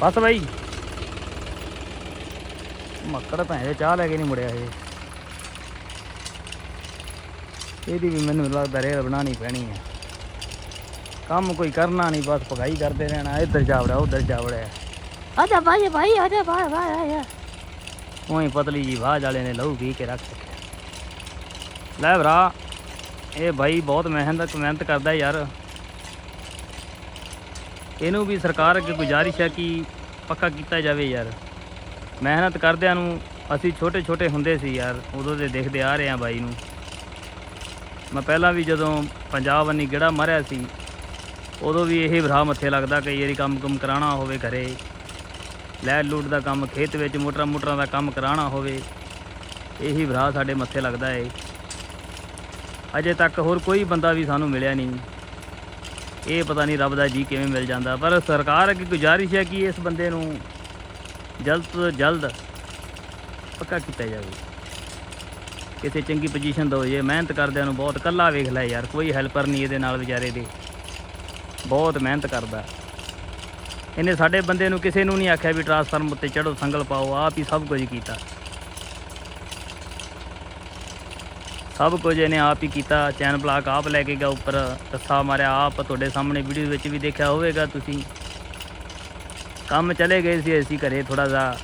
ਬਸ ਬਾਈ। ਮੱਕੜ ਭੈਣ ਦੇ ਚਾਹ ਲੈ ਕੇ ਨਹੀਂ ਮੁੜਿਆ ਇਹ। ਇਹਦੀ ਵੀ ਮੈਨੂੰ ਲੱਗਦਾ ਰੇਲ ਬਣਾਉਣੀ ਪੈਣੀ ਹੈ। ਕੰਮ ਕੋਈ ਕਰਨਾ ਨਹੀਂ ਬਸ ਪਕਾਈ ਕਰਦੇ ਰਹਿਣਾ। ਇੱਧਰ ਜਾਵੜਾ ਉੱਧਰ ਜਾਵੜਾ ਆਜਾ ਭਾਈ ਭਾਈ ਆਜਾ ਭਾਈ ਭਾਈ ਆਜਾ ਉਹੀ ਪਤਲੀ ਜੀ ਬਾਜ ਵਾਲੇ ਨੇ ਲਹੂ ਪੀ ਕੇ ਰੱਖ ਲੈ ਭਰਾ ਇਹ ਭਾਈ ਬਹੁਤ ਮਿਹਨਤ ਮਿਹਨਤ ਕਰਦਾ ਯਾਰ। ਇਹਨੂੰ ਵੀ ਸਰਕਾਰ ਅੱਗੇ ਗੁਜ਼ਾਰਿਸ਼ ਹੈ ਕਿ ਪੱਕਾ ਕੀਤਾ ਜਾਵੇ ਯਾਰ। ਮਿਹਨਤ ਕਰਦਿਆਂ ਨੂੰ ਅਸੀਂ ਛੋਟੇ ਛੋਟੇ ਹੁੰਦੇ ਸੀ ਯਾਰ, ਉਦੋਂ ਦੇ ਦੇਖਦੇ ਆ ਰਹੇ ਆ ਬਾਈ ਨੂੰ। ਮੈਂ ਪਹਿਲਾਂ ਵੀ ਜਦੋਂ ਪੰਜਾਬ ਅੰਨੀ ਗੇੜਾ ਮਾਰਿਆ ਸੀ, ਉਦੋਂ ਵੀ ਇਹ ਭਰਾ ਮੱਥੇ ਲੱਗਦਾ ਕਈ ਵਾਰੀ ਕੰਮ ਕੁਮ ਕਰਾਉਣਾ ਹੋਵੇ ਘਰੇ। ਲੈ ਲੂਟ ਦਾ ਕੰਮ, ਖੇਤ ਵਿੱਚ ਮੋਟਰਾਂ ਮੋਟਰਾਂ ਦਾ ਕੰਮ ਕਰਾਉਣਾ ਹੋਵੇ, ਇਹੀ ਭਰਾ ਸਾਡੇ ਮੱਥੇ ਲੱਗਦਾ ਏ। ਅਜੇ ਤੱਕ ਹੋਰ ਕੋਈ ਬੰਦਾ ਵੀ ਸਾਨੂੰ ਮਿਲਿਆ ਨਹੀਂ। ਇਹ ਪਤਾ ਨਹੀਂ ਰੱਬ ਦਾ ਜੀ ਕਿਵੇਂ ਮਿਲ ਜਾਂਦਾ, ਪਰ ਸਰਕਾਰ ਅੱਗੇ ਗੁਜ਼ਾਰਿਸ਼ ਹੈ ਕਿ ਇਸ ਬੰਦੇ ਨੂੰ ਜਲਦ ਤੋਂ ਜਲਦ ਪੱਕਾ ਕੀਤਾ ਜਾਵੇ। ਕਿਸੇ ਚੰਗੀ ਪੋਜੀਸ਼ਨ ਦੋ ਜੇ ਮਿਹਨਤ ਕਰਦਿਆਂ ਨੂੰ ਬਹੁਤ ਕੱਲਾ ਵੇਖ ਲੈ ਯਾਰ, ਕੋਈ ਹੈਲਪਰ ਨਹੀਂ ਇਹਦੇ ਨਾਲ ਵਿਚਾਰੇ ਦੇ। ਬਹੁਤ ਮਿਹਨਤ ਕਰਦਾ। ਇਹਨੇ ਸਾਡੇ ਬੰਦੇ ਨੂੰ ਕਿਸੇ ਨੂੰ ਨਹੀਂ ਆਖਿਆ ਵੀ ਟਰਾਂਸਫਾਰਮ ਉੱਤੇ ਚੜੋ ਸੰਗਲ ਪਾਓ, ਆਪ ਹੀ ਸਭ ਕੁਝ ਕੀਤਾ। ਸਭ ਕੁਝ ਇਹਨੇ ਆਪ ਹੀ ਕੀਤਾ, ਚੈਨ ਬਲਾਕ ਆਪ ਲੈ ਕੇ ਗਿਆ ਉੱਪਰ, ਰੱਸਾ ਮਾਰਿਆ ਆਪ, ਤੁਹਾਡੇ ਸਾਹਮਣੇ ਵੀਡੀਓ ਵਿੱਚ ਵੀ ਦੇਖਿਆ ਹੋਵੇਗਾ ਤੁਸੀਂ। ਕੰਮ ਚਲੇ ਗਏ ਸੀ, ਅਸੀਂ ਘਰੇ ਥੋੜਾ ਜਿਹਾ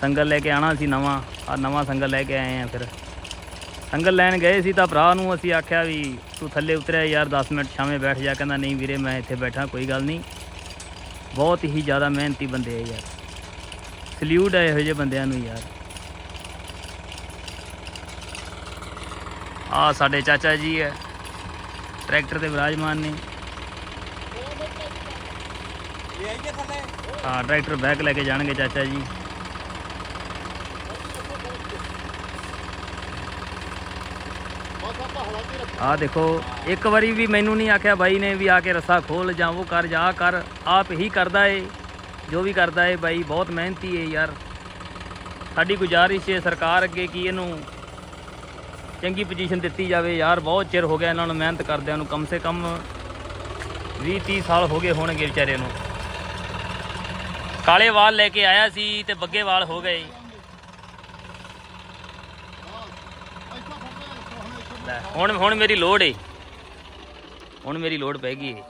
ਸੰਗਲ ਲੈ ਕੇ ਆਣਾ ਸੀ ਨਵਾਂ ਆ ਨਵਾਂ ਸੰਗਲ ਲੈ ਕੇ ਆਏ ਆ ਫਿਰ। ਸੰਗਲ ਲੈਣ ਗਏ ਸੀ ਤਾਂ ਭਰਾ ਨੂੰ ਅਸੀਂ ਆਖਿਆ ਵੀ ਤੂੰ ਥੱਲੇ ਉਤਰਿਆ ਯਾਰ 10 ਮਿੰਟ ਛਾਵੇਂ ਬੈਠ ਜਾ, ਕਹਿੰਦਾ ਨਹੀਂ ਵੀਰੇ ਮੈਂ ਇੱਥੇ ਬੈਠਾ, ਕੋਈ ਗੱਲ ਨਹੀਂ। ਬਹੁਤ ਹੀ ਜ਼ਿਆਦਾ ਮਿਹਨਤੀ ਬੰਦੇ ਆ ਯਾਰ। ਸਲੂਟ ਹੈ ਇਹੋ ਜਿਹੇ ਬੰਦਿਆਂ ਨੂੰ ਯਾਰ। ਆ ਸਾਡੇ ਚਾਚਾ ਜੀ ਹੈ। ਟਰੈਕਟਰ ਤੇ ਵਿਰਾਜਮਾਨ ਨੇ। ਹਾਂ, ਟਰੈਕਟਰ ਬੈਕ ਲੈ ਕੇ ਜਾਣਗੇ ਚਾਚਾ ਜੀ। ਆ ਦੇਖੋ, ਇੱਕ ਵਾਰੀ ਵੀ ਮੈਨੂੰ ਨਹੀਂ ਆਖਿਆ ਬਾਈ ਨੇ ਵੀ ਆ ਕੇ ਰੱਸਾ ਖੋਲ, ਜਾਂ ਉਹ ਕਰ, ਜਾ ਆਹ ਕਰ, ਆਪ ਹੀ ਕਰਦਾ ਏ, ਜੋ ਵੀ ਕਰਦਾ ਏ ਬਾਈ, ਬਹੁਤ ਮਿਹਨਤੀ ਏ ਯਾਰ। ਸਾਡੀ ਗੁਜ਼ਾਰਿਸ਼ ਏ ਸਰਕਾਰ ਅੱਗੇ ਕਿ ਇਹਨੂੰ ਚੰਗੀ ਪੋਜੀਸ਼ਨ ਦਿੱਤੀ ਜਾਵੇ। ਯਾਰ, ਬਹੁਤ ਚਿਰ ਹੋ ਗਿਆ ਇਹਨਾਂ ਨੂੰ ਮਿਹਨਤ ਕਰਦਿਆਂ ਨੂੰ। ਕਮ ਸੇ ਕਮ 20 30 ਸਾਲ ਹੋ ਗਏ ਹੋਣਗੇ ਵਿਚਾਰੇ ਨੂੰ। ਕਾਲੇ ਵਾਲ ਲੈ ਕੇ ਆਇਆ ਸੀ ਤੇ ਬੱਗੇ ਵਾਲ ਹੋ ਗਏ। ਹੁਣ ਹੁਣ ਮੇਰੀ ਲੋੜ ਏ। ਹੁਣ ਮੇਰੀ ਲੋੜ ਪੈ ਗਈ ਏ।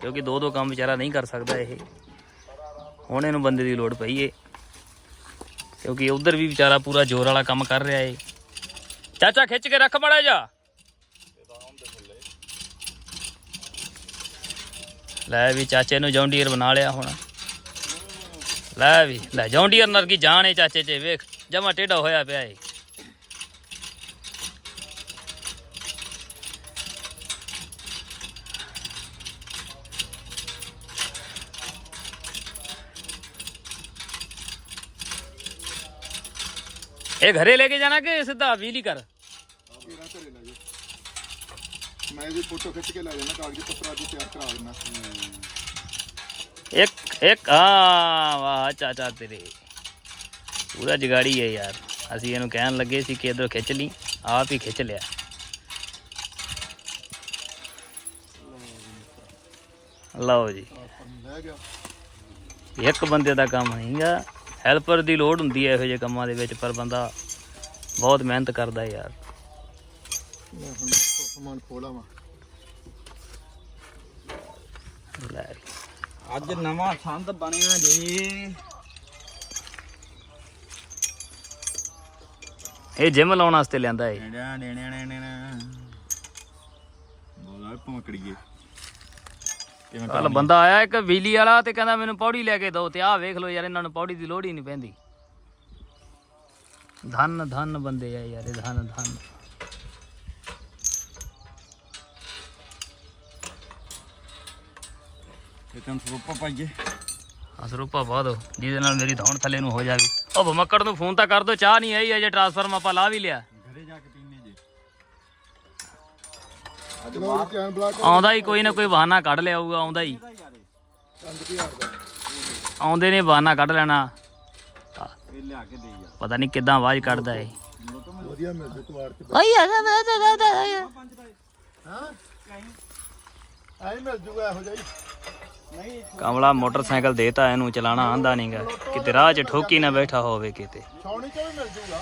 ਕਿਉਂਕਿ ਦੋ ਦੋ ਕੰਮ ਵਿਚਾਰਾ ਨਹੀਂ ਕਰ ਸਕਦਾ ਇਹ। ਹੁਣ ਇਹਨੂੰ ਬੰਦੇ ਦੀ ਲੋੜ ਪਈ ਏ। ਕਿਉਂਕਿ ਉਧਰ ਵੀ ਵਿਚਾਰਾ ਪੂਰਾ ਜ਼ੋਰ ਵਾਲਾ ਕੰਮ ਕਰ ਰਿਹਾ ਏ। ਚਾਚਾ ਖਿੱਚ ਕੇ ਰੱਖ ਮੜਾ ਜਾ ਲੈ ਵੀ ਚਾਚੇ ਨੂੰ ਜੌਂਡੀਅਰ ਬਣਾ ਲਿਆ ਹੁਣ। ਲੈ ਵੀ, ਲੈ ਜੌਂਡੀਅਰ ਨਰਗੀ ਜਾਣ ਏ ਚਾਚੇ 'ਚ ਵੇਖ, ਜਮਾ ਟੇਢਾ ਹੋਇਆ ਪਿਆ ਏ। ਇਹ ਘਰੇ ਲੈ ਕੇ ਜਾਣਾ ਕਿ ਸਿੱਧਾ ਬਿਜਲੀ ਕਰ ਤੇਰਾ ਘਰੇ ਲੈ ਜਾ ਮੈਂ ਵੀ ਫੋਟੋ ਖਿੱਚ ਕੇ ਲੈ ਜਾਣਾ ਕਾਗਜ਼ ਪੱਤਰ ਅੱਜ ਤਿਆਰ ਕਰਾ ਦੇਣਾ ਇੱਕ ਇੱਕ ਆ ਵਾਹ ਚਾਚਾ ਤੇਰੇ। ਪੂਰਾ ਜਗਾੜੀ ਹੈ ਯਾਰ। ਅਸੀਂ ਇਹਨੂੰ ਕਹਿਣ ਲੱਗੇ ਸੀ ਕਿ ਇਧਰੋਂ ਖਿੱਚ ਲਈ ਆਪ ਹੀ ਖਿੱਚ ਲਿਆ। ਲਓ ਜੀ। ਲੈ ਗਿਆ। ਇੱਕ ਬੰਦੇ ਦਾ ਕੰਮ ਨਹੀਂਗਾ। ਹੈਲਪਰ ਦੀ ਲੋੜ ਹੁੰਦੀ ਹੈ ਇਹੋ ਜਿਹੇ ਕੰਮਾਂ ਦੇ ਵਿੱਚ ਪਰ ਬੰਦਾ ਬਹੁਤ ਮਿਹਨਤ ਕਰਦਾ ਯਾਰ। ਮੈਂ ਹੁਣ ਸਮਾਨ ਖੋਲਾ ਵਾ ਲੈ। ਵੀ। ਅੱਜ ਨਵਾਂ ਸੰਦ ਬਣਿਆ ਜੀ। ਇਹ ਜਿਮ ਲਾਉਣ ਵਾਸਤੇ ਲਿਆਂਦਾ ਏ ਡੇੜਾ ਡੇੜਾ ਡੇੜਾ ਬੋਲਾ ਭਮਕੜੀਏ ਕਿਵੇਂ ਕੱਲ ਬੰਦਾ ਆਇਆ ਇੱਕ ਬਿਜਲੀ ਵਾਲਾ ਤੇ ਕਹਿੰਦਾ ਮੈਨੂੰ ਪੌੜੀ ਲੈ ਕੇ ਦਿਓ ਤੇ ਆਹ ਵੇਖ ਲਓ ਯਾਰ ਇਹਨਾਂ ਨੂੰ ਪੌੜੀ ਦੀ ਲੋੜ ਹੀ ਨਹੀਂ ਪੈਂਦੀ। ਧੰਨ ਧੰਨ ਬੰਦੇ ਆ ਯਾਰ ਇਹ ਧੰਨ ਧੰਨ। ਇਹ ਤਾਂ ਸਰੂਪਾ ਪਾਈਏ। ਅਸਰੂਪਾ ਪਾ ਦਿਓ ਜਿਹਦੇ ਨਾਲ ਮੇਰੀ ਧੌਣ ਥੱਲੇ ਨੂੰ ਹੋ ਜਾਵੇ। ਉਹ ਭਮੱਕੜ ਨੂੰ ਫੋਨ ਤਾਂ ਕਰ ਦਿਓ ਚਾਹ ਨਹੀਂ ਆਈ ਅਜੇ ਟਰਾਂਸਫਾਰਮ ਆਪਾਂ ਲਾ ਵੀ ਲਿਆ। ਆਉਂਦਾ ਹੀ ਕੋਈ ਨਾ ਕੋਈ ਬਹਾਨਾ ਕੱਢ ਲਿਆਊਗਾ ਆਉਂਦਾ ਹੀ। 5000 ਦਾ ਆਉਂਦੇ ਨੇ ਬਹਾਨਾ ਕੱਢ ਲੈਣਾ। ਇਹ ਲਿਆ ਕੇ ਦੇ ਜਾ ਪਤਾ ਨਹੀਂ ਕਿੱਦਾਂ ਆਵਾਜ਼ ਕੱਢਦਾ ਏ ਵਧੀਆ ਮਿਲ ਜੂ ਕੁਆਰ ਤੇ ਭਾਈ ਆਜਾ ਮੈਂ ਤਾਂ ਦਾ ਹਾਂ? ਆਈ ਮਿਲ ਜੂਗਾ ਇਹੋ ਜਿਹਾ ਹੀ। ਨਹੀਂ ਕਮਲਾ ਮੋਟਰਸਾਈਕਲ ਦੇਤਾ ਇਹਨੂੰ ਚਲਾਣਾ ਆਂਦਾ ਨਹੀਂਗਾ ਕਿਤੇ ਰਾਹ 'ਚ ਠੋਕੀ ਨਾ ਬੈਠਾ ਹੋਵੇ ਕਿਤੇ। ਛਾਉਣੀ ਚੋਂ ਵੀ ਮਿਲ ਜੂਗਾ।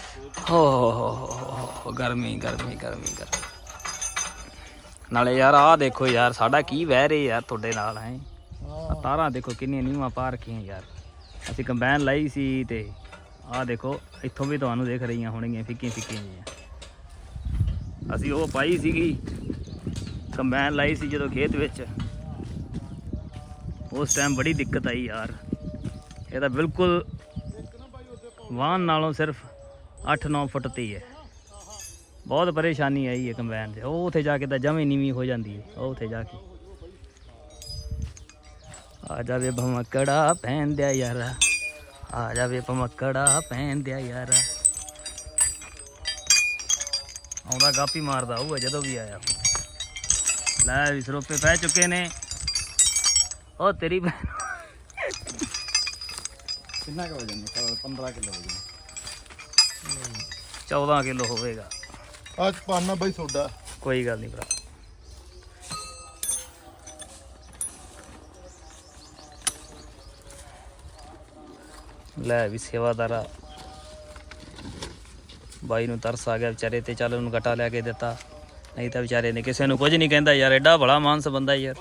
ਹੋ ਹੋ ਹੋ, ਗਰਮੀ ਗਰਮੀ ਗਰਮੀ ਗਰਮੀ। ਨਾਲੇ ਯਾਰ ਆਹ ਦੇਖੋ ਯਾਰ ਸਾਡਾ ਕੀ ਵਹਿ ਰਹੇ ਯਾਰ ਤੁਹਾਡੇ ਨਾਲ ਹੈ? ਤਾਰਾਂ ਦੇਖੋ ਕਿੰਨੀਆਂ ਨੀਵਾਂ ਪਾ ਰੱਖੀਆਂ ਯਾਰ। ਅਸੀਂ ਕੰਬਾਈਨ ਲਾਈ ਸੀ ਤੇ ਆਹ ਦੇਖੋ ਇੱਥੋਂ ਵੀ ਤੁਹਾਨੂੰ ਦੇਖ ਰਹੀਆਂ ਹੋਣਗੀਆਂ ਫਿੱਕੀਆਂ ਫਿੱਕੀਆਂ ਜਿਹੀਆਂ। ਅਸੀਂ ਉਹ ਪਾਈ ਸੀਗੀ ਕੰਬਾਈਨ ਲਾਈ ਸੀ ਜਦੋਂ ਖੇਤ ਵਿੱਚ। ਉਸ ਟਾਈਮ ਬੜੀ ਦਿੱਕਤ ਆਈ ਯਾਰ। ਇਹ ਤਾਂ ਬਿਲਕੁਲ ਵਾਹਨ ਨਾਲੋਂ ਸਿਰਫ 8-9 ਫੁੱਟ ਤੇ ਹੈ। ਬਹੁਤ ਪਰੇਸ਼ਾਨੀ ਆਈ ਹੈ ਕੰਬਾਈਨ 'ਤੇ। ਉਹ ਉੱਥੇ ਜਾ ਕੇ ਤਾਂ ਜਮੇ ਨੀਵੀਂ ਹੋ ਜਾਂਦੀ ਹੈ। ਉਹ ਉੱਥੇ ਜਾ ਕੇ। ਆ ਜਾਵੇ ਭਮਕੜਾ ਪੈਂਦਿਆ ਯਾਰਾ। ਆ ਜਾਵੇ ਭਮਕੜਾ ਪੈਂਦਿਆ ਯਾਰਾ। ਆਉਂਦਾ ਗਾਪੀ ਮਾਰਦਾ ਹੋਊਗਾ ਜਦੋਂ ਵੀ ਆਇਆ। ਲੈ ਵੀ ਸਰੋਪੇ ਪੈ ਚੁੱਕੇ ਨੇ। ਉਹ ਤੇਰੀ ਕਿੰਨਾ ਕੁ ਵਜਨ ਹੈ 15 ਕਿਲੋ ਵਜਨ 14 ਕਿਲੋ ਹੋਵੇਗਾ। ਅੱਜ ਪਾਣਾ ਬਾਈ ਸੋਡਾ। ਕੋਈ ਗੱਲ ਨਹੀਂ ਭਰਾ। ਲੈ ਵੀ ਸੇਵਾਦਾਰਾ ਬਾਈ ਨੂੰ ਤਰਸ ਆ ਗਿਆ ਵਿਚਾਰੇ ਤੇ ਚੱਲ ਉਹਨੂੰ ਗਟਾ ਲੈ ਕੇ ਦਿੱਤਾ। ਨਹੀਂ ਤਾਂ ਵਿਚਾਰੇ ਨੇ ਕਿਸੇ ਨੂੰ ਕੁਝ ਨਹੀਂ ਕਹਿੰਦਾ ਯਾਰ ਐਡਾ ਭਲਾ ਮਾਨਸ ਬੰਦਾ ਯਾਰ।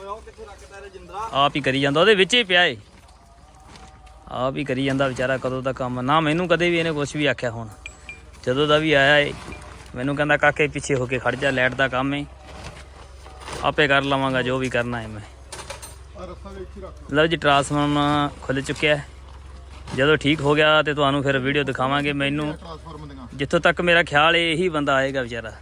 ਆਪ ਹੀ ਕਰੀ ਜਾਂਦਾ ਉਹਦੇ ਵਿੱਚ ਹੀ ਪਿਆ ਏ। ਆਪ ਹੀ ਕਰੀ ਜਾਂਦਾ ਵਿਚਾਰਾ ਕਦੋਂ ਦਾ ਕੰਮ। ਨਾ ਮੈਨੂੰ ਕਦੇ ਵੀ ਇਹਨੇ ਕੁਝ ਵੀ ਆਖਿਆ ਹੁਣ। ਜਦੋਂ ਦਾ ਵੀ ਆਇਆ ਏ ਮੈਨੂੰ ਕਹਿੰਦਾ, ਕਾਕੇ, ਪਿੱਛੇ ਹੋ ਕੇ ਖੜ ਜਾ, ਲਾਈਟ ਦਾ ਕੰਮ ਏ। ਆਪੇ ਕਰ ਲਵਾਂਗਾ, ਜੋ ਵੀ ਕਰਨਾ ਹੈ ਮੈਂ। ਲਓ ਜੀ ਟਰਾਂਸਫਾਰਮ ਖੁੱਲ ਚੁੱਕਿਆ ਹੈ। ਜਦੋਂ ਠੀਕ ਹੋ ਗਿਆ ਤੇ ਤੁਹਾਨੂੰ ਫਿਰ ਵੀਡੀਓ ਦਿਖਾਵਾਂਗੇ। ਮੈਨੂੰ ਜਿੱਥੋਂ ਤੱਕ ਮੇਰਾ ਖਿਆਲ ਹੈ ਇਹੀ ਬੰਦਾ ਆਏਗਾ ਵਿਚਾਰਾ।